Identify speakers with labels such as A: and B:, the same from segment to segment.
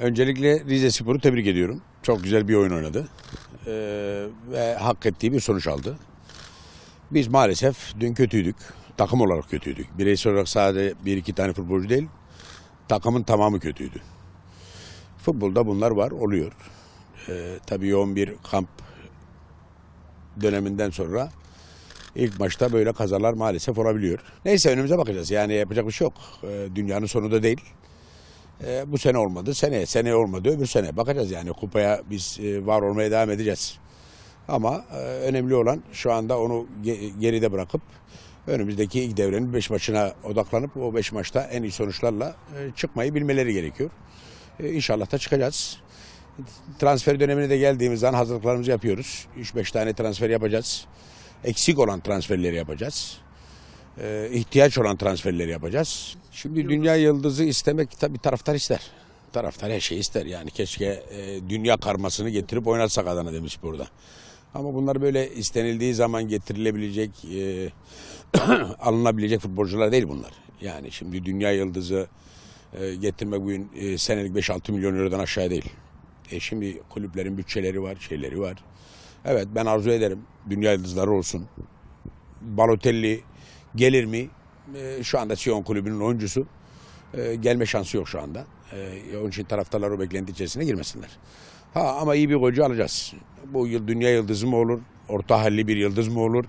A: Öncelikle Rize Spor'u tebrik ediyorum. Çok güzel bir oyun oynadı. Ee, ve hak ettiği bir sonuç aldı. Biz maalesef dün kötüydük. Takım olarak kötüydük. Bireysel olarak sadece bir iki tane futbolcu değil, takımın tamamı kötüydü. Futbolda bunlar var, oluyor. Ee, tabii yoğun bir kamp döneminden sonra ilk maçta böyle kazalar maalesef olabiliyor. Neyse önümüze bakacağız. Yani yapacak bir şey yok. Ee, dünyanın sonu da değil. Ee, bu sene olmadı. Seneye, seneye olmadı. Öbür sene bakacağız yani. Kupaya biz e, var olmaya devam edeceğiz. Ama e, önemli olan şu anda onu ge- geride bırakıp önümüzdeki ilk devrenin 5 maçına odaklanıp o 5 maçta en iyi sonuçlarla e, çıkmayı bilmeleri gerekiyor. E, İnşallah da çıkacağız. Transfer dönemine de geldiğimiz zaman hazırlıklarımızı yapıyoruz. 3-5 tane transfer yapacağız. Eksik olan transferleri yapacağız. Ee, ihtiyaç olan transferleri yapacağız. Şimdi dünya yıldızı istemek tabii taraftar ister. Taraftar her şeyi ister yani. Keşke e, dünya karmasını getirip oynatsak Adana Demirspor'da. Ama bunlar böyle istenildiği zaman getirilebilecek, e, alınabilecek futbolcular değil bunlar. Yani şimdi dünya yıldızı e, getirmek bugün e, senelik 5-6 milyon eurodan aşağı değil. E şimdi kulüplerin bütçeleri var, şeyleri var. Evet ben arzu ederim dünya yıldızları olsun. Balotelli gelir mi? E, şu anda Sion kulübünün oyuncusu. E, gelme şansı yok şu anda. E, onun için taraftarlar o beklenti içerisine girmesinler. Ha ama iyi bir golcü alacağız. Bu yıl dünya yıldızı mı olur? Orta halli bir yıldız mı olur?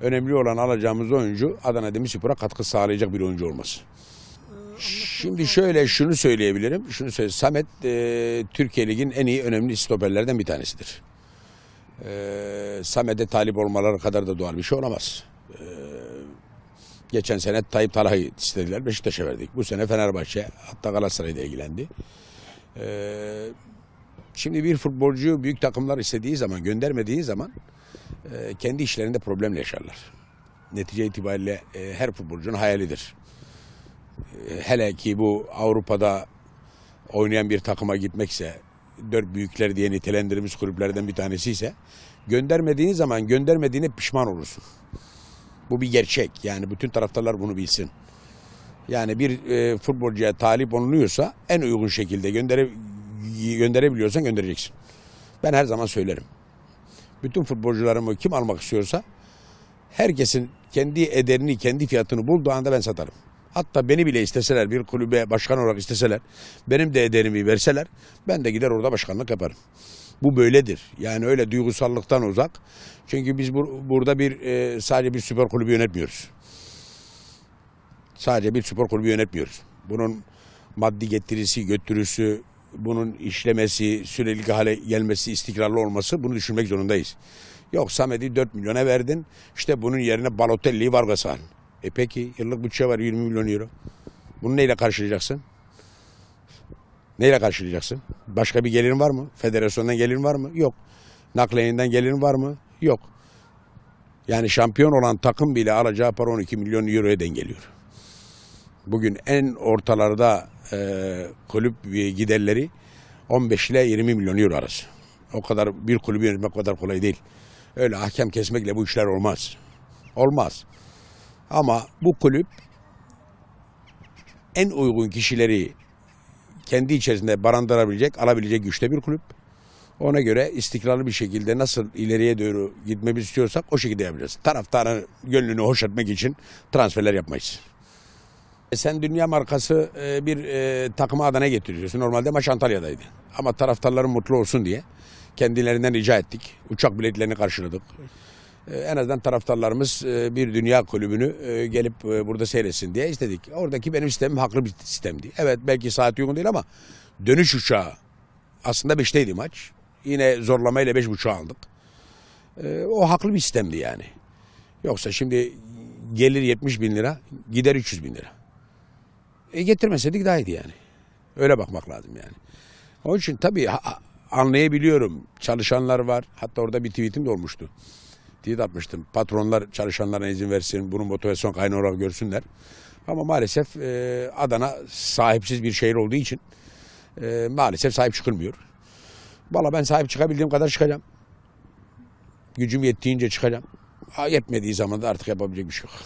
A: Önemli olan alacağımız oyuncu Adana Demirspor'a katkı sağlayacak bir oyuncu olması. Şimdi şöyle şunu söyleyebilirim. Şunu söyle. Samet e, Türkiye Lig'in en iyi önemli stoperlerden bir tanesidir. E, Samet'e talip olmaları kadar da doğal bir şey olamaz. E, geçen sene Tayyip Talha'yı istediler. Beşiktaş'a verdik. Bu sene Fenerbahçe hatta Galatasaray'da ilgilendi. E, şimdi bir futbolcuyu büyük takımlar istediği zaman göndermediği zaman e, kendi işlerinde problemle yaşarlar. Netice itibariyle e, her futbolcunun hayalidir hele ki bu Avrupa'da oynayan bir takıma gitmekse dört büyükler diye nitelendirdiğimiz kulüplerden bir tanesi ise göndermediğin zaman göndermediğine pişman olursun. Bu bir gerçek. Yani bütün taraftarlar bunu bilsin. Yani bir e, futbolcuya talip olunuyorsa en uygun şekilde göndere, gönderebiliyorsan göndereceksin. Ben her zaman söylerim. Bütün futbolcularımı kim almak istiyorsa herkesin kendi ederini, kendi fiyatını bulduğu anda ben satarım. Hatta beni bile isteseler bir kulübe başkan olarak isteseler benim de ederimi verseler ben de gider orada başkanlık yaparım. Bu böyledir. Yani öyle duygusallıktan uzak. Çünkü biz bur- burada bir e, sadece bir spor kulübü yönetmiyoruz. Sadece bir spor kulübü yönetmiyoruz. Bunun maddi getirisi, götürüsü, bunun işlemesi, sürekli hale gelmesi, istikrarlı olması bunu düşünmek zorundayız. Yok Samet'i 4 milyona verdin. İşte bunun yerine Balotelli'yi Vargas'ı al. E peki yıllık bütçe var 20 milyon euro. Bunu neyle karşılayacaksın? Neyle karşılayacaksın? Başka bir gelirin var mı? Federasyondan gelirin var mı? Yok. Nakliyeyinden gelirin var mı? Yok. Yani şampiyon olan takım bile alacağı para 12 milyon euroya dengeliyor. Bugün en ortalarda e, kulüp giderleri 15 ile 20 milyon euro arası. O kadar bir kulübü yönetmek kadar kolay değil. Öyle hakem kesmekle bu işler olmaz. Olmaz. Ama bu kulüp en uygun kişileri kendi içerisinde barındırabilecek, alabilecek güçte bir kulüp. Ona göre istikrarlı bir şekilde nasıl ileriye doğru gitmemizi istiyorsak o şekilde yapacağız. Taraftarın gönlünü hoş etmek için transferler yapmayız. E Sen dünya markası e, bir e, takımı Adana'ya getiriyorsun. Normalde maç Antalya'daydı. Ama taraftarların mutlu olsun diye kendilerinden rica ettik. Uçak biletlerini karşıladık. E, En azından taraftarlarımız e, bir dünya kulübünü e, gelip e, burada seyretsin diye istedik. Oradaki benim sistemim haklı bir sistemdi. Evet belki saat uygun değil ama dönüş uçağı aslında 5'teydi maç. Yine zorlamayla 5.30'a aldık. E, O haklı bir sistemdi yani. Yoksa şimdi gelir 70 bin lira, gider 300 bin lira. E getirmeseydik daha iyiydi yani. Öyle bakmak lazım yani. Onun için tabii anlayabiliyorum. Çalışanlar var. Hatta orada bir tweetim de olmuştu. Tweet atmıştım. Patronlar çalışanlarına izin versin. Bunun motivasyon kaynağı olarak görsünler. Ama maalesef e, Adana sahipsiz bir şehir olduğu için e, maalesef sahip çıkılmıyor. Valla ben sahip çıkabildiğim kadar çıkacağım. Gücüm yettiğince çıkacağım. Ha, yetmediği zaman da artık yapabilecek bir şey yok.